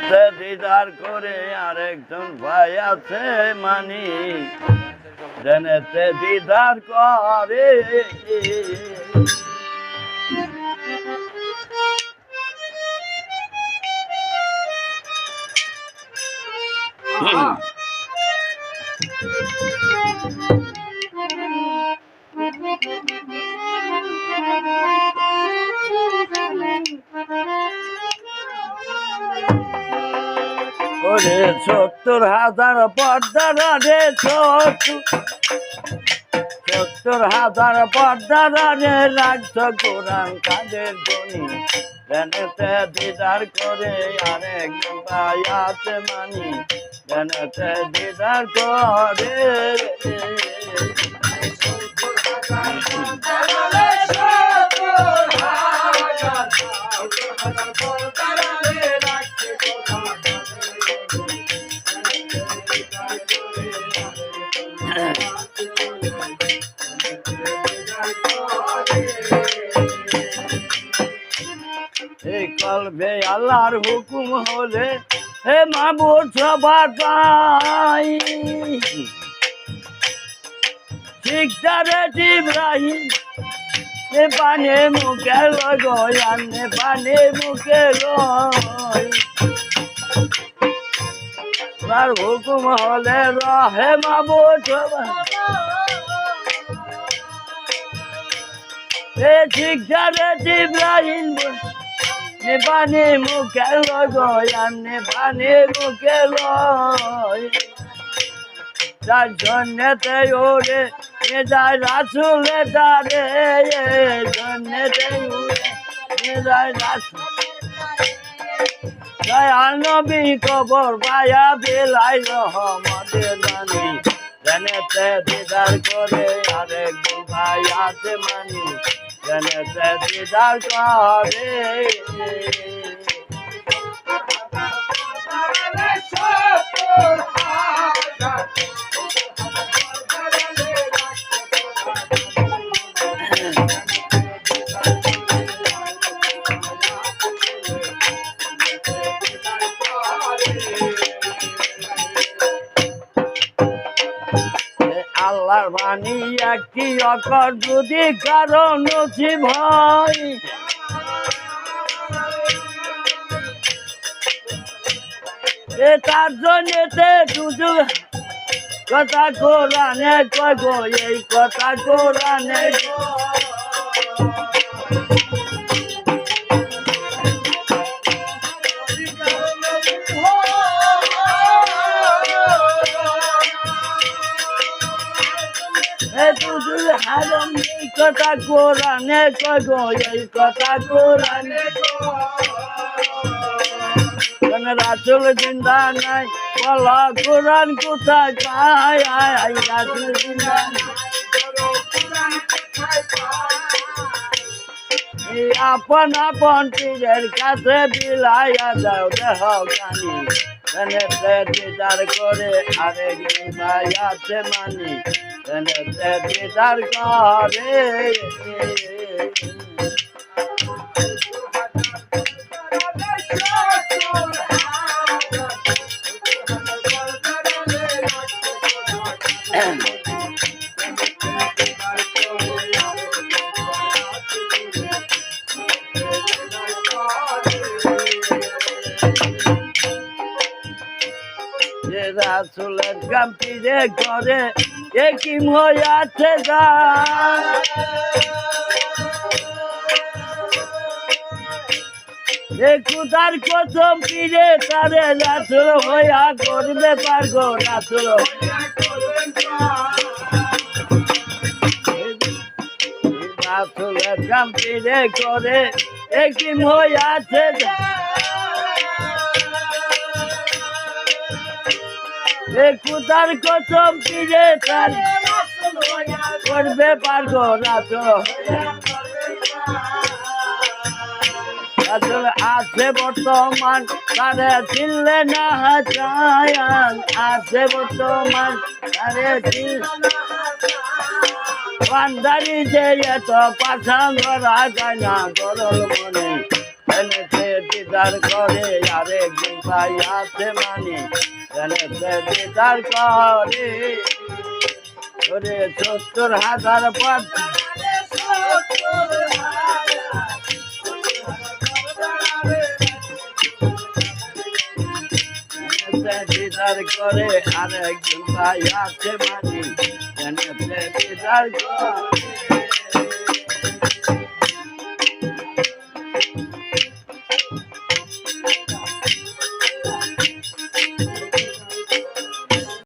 জেনেতে দিদার করে আরেকজন ভাই আছে মানি। জেনেতে দিদার করে। ওরে সত্তর হাজার পর্দার রে সত্তর। হাজার পর্দার রে রাখছ কোরআন কাদের জনি জেনেতে দিদার করে আরেক আছে মানি। জেনেতে দিদার করে। কলবে আল্লাহর হুকুম হলে হে মাবুর সবাই শিকদারে ইব্রাহিম নে পানে মুখে লগয়ান নে পানে মুখে লয়। হুকুম হলে রহে মাবুর সবাই ইব্রাহিম নেপানে মুখে লয় নেপানে মুখে লয়। তার জন্যতে ওরে মেজায় রাসুলে তারে জন্যতে ওরে মেজায় রাসুল দয়াল নবী কবর পায়া বেলাই রহমতের জানি জনেতে দিদার করে আরেক ভাই আছে মানি। জনেতে দিদার করে আল্লাহর বাণী একটি অকর যদি কারণ নসিব হয়। তার জন্যতে কথা কোরআনে কথা কোরআনে শুধু হারম এই কথা কোরআনে কয় গো এই কথা কোরআনে কোন রাসুল জিন্দা নাই বলা কোরআন কোথায় পায় আয় আয় রাসুল জিন্দা আপন আপন পীরের কাছে বিলাইয়া যাও দেহ কানি। দিদার করে আরেক ভাই আছে মানি। দিদার করে যে রাসুলের গাম্পিরে করে একিম হইয়াছে গা? খুদার কসম পিরে তারে রাসুল হইয়া করবে পারগো রাসুল। রাসুলের গাম্পিরে করে একিম হইয়াছে গা? কুতার কসম পিরে তার করবে পারগো রাত? আসলে আছে বর্তমান, তারে চিনলে না চায় আছে বর্তমান, তারে চিন পান্ডারি যে এত পাঠান, ধরা যায় না, গরল মনে। দিদার করে আরেকজন ভাই আছে মানে। দিদার করে ওরে সত্তর হাজার পথ দিদার করে আরেকজন ভাই আছে মানে। দিদার করে